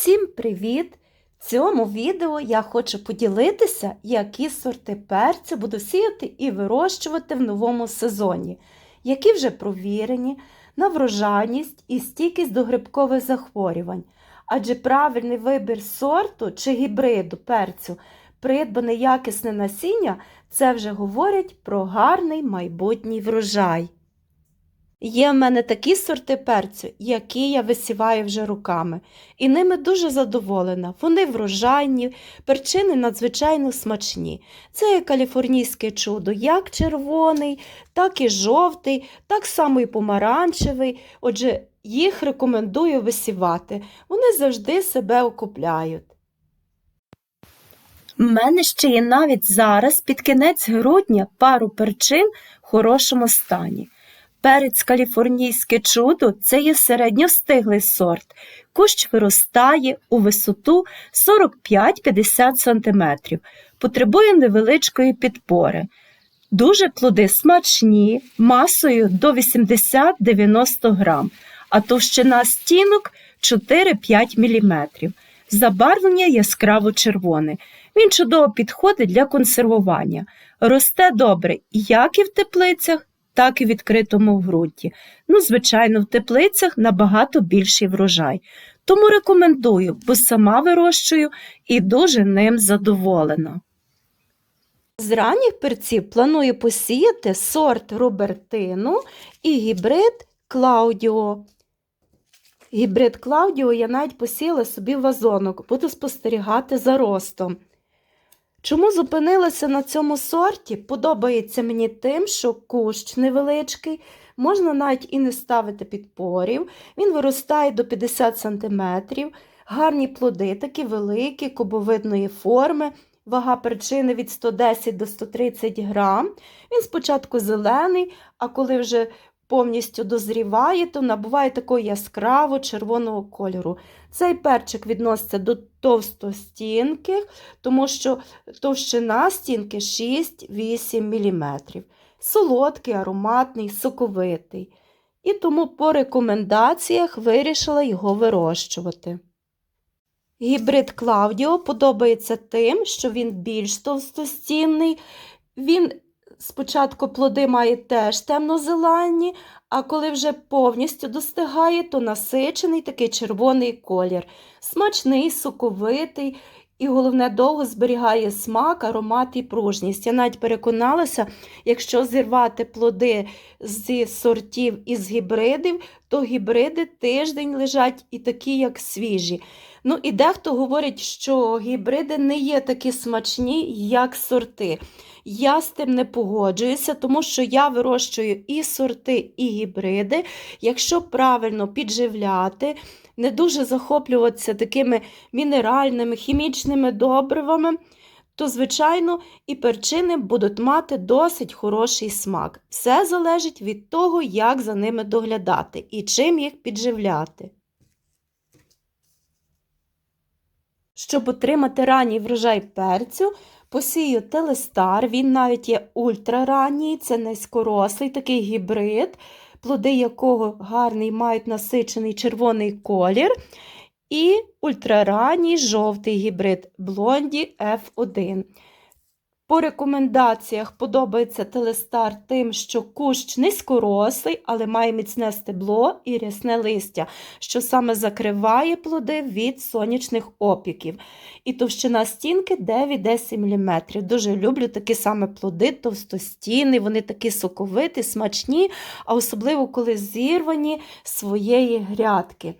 Всім привіт! В цьому відео я хочу поділитися, які сорти перцю буду сіяти і вирощувати в новому сезоні, які вже провірені на врожайність і стійкість до грибкових захворювань. Адже правильний вибір сорту чи гібриду перцю, придбане якісне насіння, це вже говорять про гарний майбутній врожай. Є в мене такі сорти перцю, які я висіваю вже руками, і ними дуже задоволена. Вони врожайні, перчини надзвичайно смачні. Це каліфорнійське чудо, як червоний, так і жовтий, так само і помаранчевий. Отже, їх рекомендую висівати. Вони завжди себе окупляють. У мене ще є навіть зараз під кінець грудня пару перчин в хорошому стані. Перець каліфорнійське чудо це є середньостиглий сорт. Кущ виростає у висоту 45-50 см, потребує невеличкої підпори. Дуже плоди смачні, масою до 80-90 грам, а товщина стінок 4-5 мм. Забарвлення яскраво червоне. Він чудово підходить для консервування. Росте добре як і в теплицях, так і відкритому ґрунті. Ну, звичайно, в теплицях набагато більший врожай. Тому рекомендую, бо сама вирощую і дуже ним задоволена. З ранніх перців планую посіяти сорт Робертину і гібрид Клаудіо. Гібрид Клаудіо я навіть посіяла собі в вазонок, буду спостерігати за ростом. Чому зупинилася на цьому сорті? Подобається мені тим, що кущ невеличкий, можна навіть і не ставити підпорів. Він виростає до 50 см, гарні плоди, такі великі, кубовидної форми, вага перчини від 110 до 130 грам. Він спочатку зелений, а коли вже повністю дозріває, то набуває такого яскраво червоного кольору. Цей перчик відноситься до товстостінких, тому що товщина стінки 6-8 мм. Солодкий, ароматний, соковитий. І тому по рекомендаціях вирішила його вирощувати. Гібрид Клаудіо подобається тим, що він більш товстостінний. Він спочатку плоди має теж темно-зелені, а коли вже повністю достигає, то насичений такий червоний колір. Смачний, соковитий і, головне, довго зберігає смак, аромат і пружність. Я навіть переконалася, якщо зірвати плоди зі сортів із гібридів, то гібриди тиждень лежать і такі, як свіжі. Ну і дехто говорить, що гібриди не є такі смачні, як сорти. Я з тим не погоджуюся, тому що я вирощую і сорти, і гібриди. Якщо правильно підживляти, не дуже захоплюватися такими мінеральними, хімічними добривами, то, звичайно, і перчини будуть мати досить хороший смак. Все залежить від того, як за ними доглядати і чим їх підживляти. Щоб отримати ранній врожай перцю, посію телестар, він навіть є ультраранній, це низькорослий такий гібрид, плоди якого гарний мають насичений червоний колір. І ультраранній жовтий гібрид Блонді F1. По рекомендаціях подобається телестар тим, що кущ низькорослий, але має міцне стебло і рясне листя, що саме закриває плоди від сонячних опіків. І товщина стінки 9-10 мм. Дуже люблю такі саме плоди, товстостіни, вони такі соковиті, смачні, а особливо коли зірвані своєї грядки.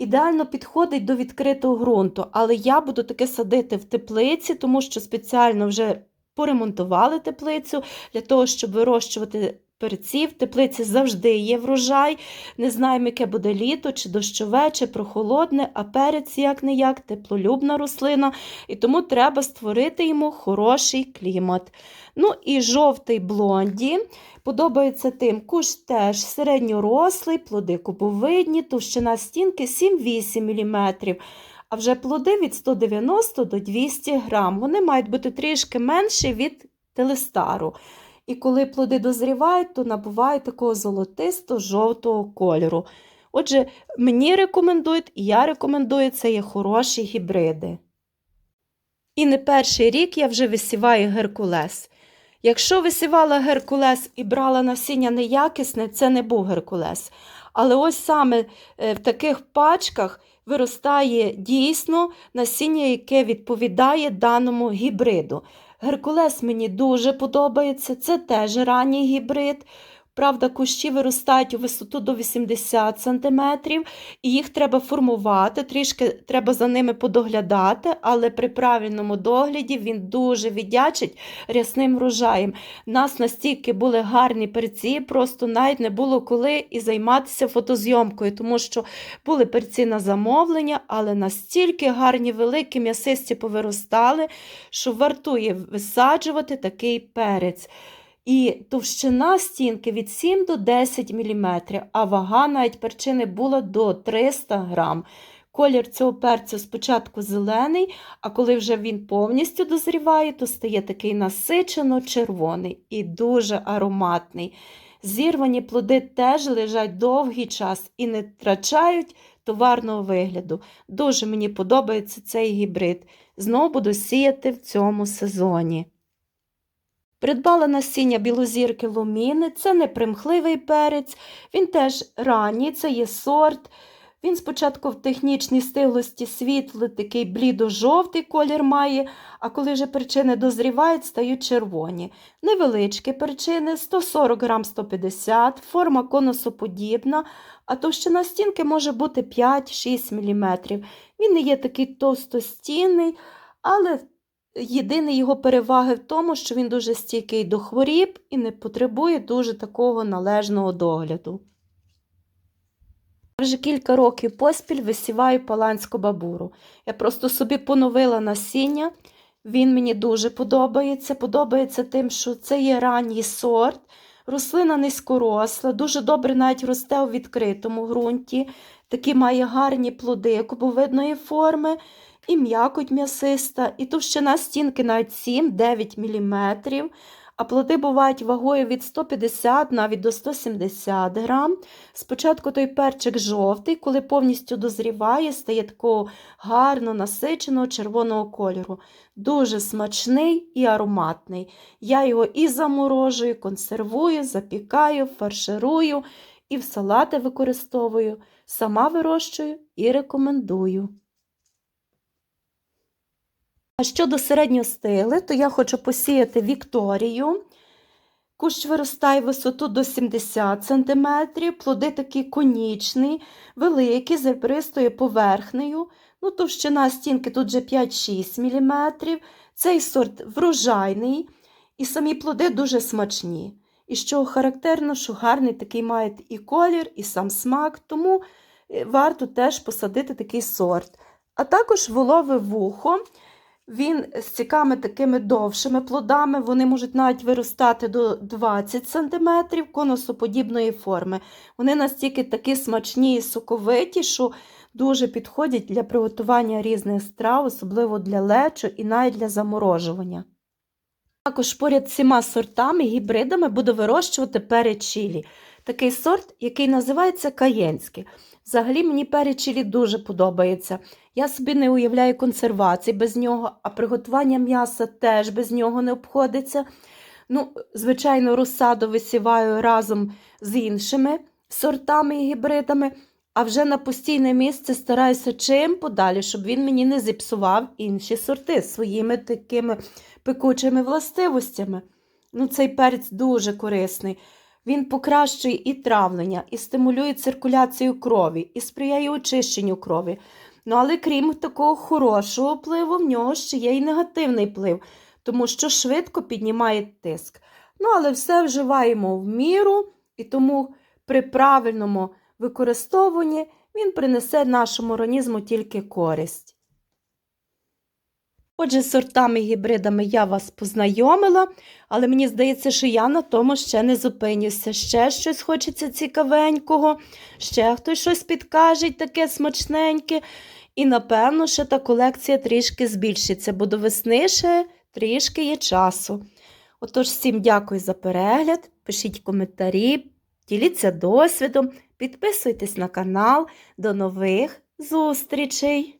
Ідеально підходить до відкритого ґрунту, але я буду таке садити в теплиці, тому що спеціально вже поремонтували теплицю для того, щоб вирощувати перці. В теплиці завжди є врожай. Не знаємо, яке буде літо, чи дощове, чи прохолодне, а перець як не як теплолюбна рослина, і тому треба створити йому хороший клімат. Ну і жовтий блонді. Подобається тим куш теж середньорослий, плоди кубовидні, товщина стінки 7-8 мм а вже плоди від 190 до 200 грам. Вони мають бути трішки менші від телестару. І коли плоди дозрівають, то набувають такого золотисто-жовтого кольору. Отже, мені рекомендують, і я рекомендую це є хороші гібриди. І не перший рік я вже висіваю геркулес. Якщо висівала геркулес і брала насіння неякісне, це не був геркулес. Але ось саме е, в таких пачках виростає дійсно насіння, яке відповідає даному гібриду. Геркулес мені дуже подобається, це теж ранній гібрид. Правда, кущі виростають у висоту до 80 см, і їх треба формувати, трішки треба за ними подоглядати, але при правильному догляді він дуже віддячить рясним врожаєм. У нас настільки були гарні перці, просто навіть не було коли і займатися фотозйомкою, тому що були перці на замовлення, але настільки гарні, великі м'ясисті повиростали, що вартує висаджувати такий перець. І товщина стінки від 7 до 10 мм, а вага навіть перчини була до 300 грам. Колір цього перцю спочатку зелений, а коли вже він повністю дозріває, то стає такий насичено червоний і дуже ароматний. Зірвані плоди теж лежать довгий час і не втрачають товарного вигляду. Дуже мені подобається цей гібрид. Знову буду сіяти в цьому сезоні. Придбала насіння білозірки луміни, це не примхливий перець, він теж ранній, це є сорт. Він спочатку в технічній стиглості світлий, такий блідо-жовтий колір має, а коли вже перчини дозрівають, стають червоні. Невеличкі перчини 140 грам 150 форма конусоподібна, а товщина стінки може бути 5-6 мм. Він не є такий товстостінний, але Єдине його переваги в тому, що він дуже стійкий до хворіб і не потребує дуже такого належного догляду. Вже кілька років поспіль висіваю паланську бабуру. Я просто собі поновила насіння, він мені дуже подобається. Подобається тим, що це є ранній сорт, рослина низькоросла, дуже добре навіть росте у відкритому ґрунті, такі має гарні плоди кубовидної форми і м'якоть м'ясиста, і товщина стінки навіть 7-9 мм, а плоди бувають вагою від 150 навіть до 170 грам. Спочатку той перчик жовтий, коли повністю дозріває, стає такого гарно насиченого червоного кольору. Дуже смачний і ароматний. Я його і заморожую, консервую, запікаю, фарширую і в салати використовую. Сама вирощую і рекомендую. А щодо середньостигли, то я хочу посіяти Вікторію. Кущ виростає висоту до 70 см, плоди такі конічні, великі, з ребристою поверхнею. Ну, Товщина стінки тут вже 5-6 мм. Цей сорт врожайний, і самі плоди дуже смачні. І що характерно, що гарний такий має і колір, і сам смак, тому е, варто теж посадити такий сорт. А також волове вухо. Він з ціками такими довшими плодами, вони можуть навіть виростати до 20 см конусоподібної форми. Вони настільки такі смачні і соковиті, що дуже підходять для приготування різних страв, особливо для лечу і навіть для заморожування. Також поряд з цими сортами, гібридами буду вирощувати перець чилі. Такий сорт, який називається каєнський. Взагалі мені перець дуже подобається. Я собі не уявляю консервації без нього, а приготування м'яса теж без нього не обходиться. Ну, Звичайно, розсаду висіваю разом з іншими сортами і гібридами, а вже на постійне місце стараюся чим подалі, щоб він мені не зіпсував інші сорти своїми такими пекучими властивостями. Ну, Цей перець дуже корисний. Він покращує і травлення, і стимулює циркуляцію крові, і сприяє очищенню крові. Ну, але крім такого хорошого впливу, в нього ще є і негативний вплив, тому що швидко піднімає тиск. Ну, але все вживаємо в міру, і тому при правильному використовуванні він принесе нашому організму тільки користь. Отже, з сортами і гібридами я вас познайомила, але мені здається, що я на тому ще не зупинюся. Ще щось хочеться цікавенького, ще хтось щось підкаже, таке смачненьке. І, напевно, ще та колекція трішки збільшиться, бо до весни ще трішки є часу. Отож, всім дякую за перегляд, пишіть коментарі, діліться досвідом, підписуйтесь на канал. До нових зустрічей!